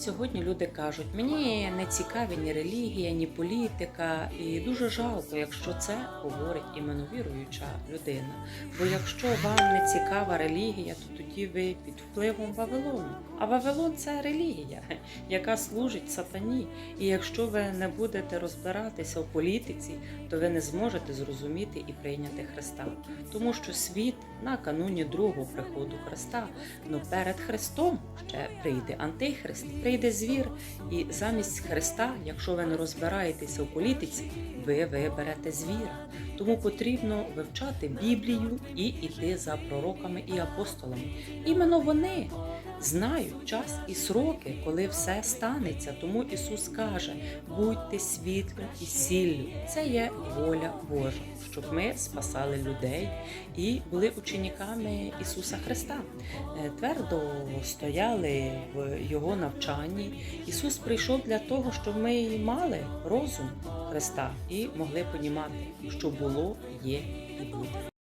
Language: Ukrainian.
Сьогодні люди кажуть, мені не цікаві ні релігія, ні політика, і дуже жалко, якщо це говорить іменно віруюча людина. Бо якщо вам не цікава релігія, то тоді ви під впливом Вавилону. А Вавилон це релігія, яка служить сатані. І якщо ви не будете розбиратися в політиці, то ви не зможете зрозуміти і прийняти Христа. Тому що світ на кануні другого приходу Христа, ну перед Христом ще прийде антихрист, прийде звір, і замість Христа, якщо ви не розбираєтеся в політиці, ви виберете звіра. Тому потрібно вивчати Біблію і йти за пророками і апостолами. Іменно вони знають час і сроки, коли все станеться. Тому Ісус каже: будьте світлом і сіллю. Це є воля Божа, щоб ми спасали людей і були учениками Ісуса Христа. Е, Твердо стояли в Його навчанні. Ісус прийшов для того, щоб ми мали розум Христа і могли понімати, що було, є і буде.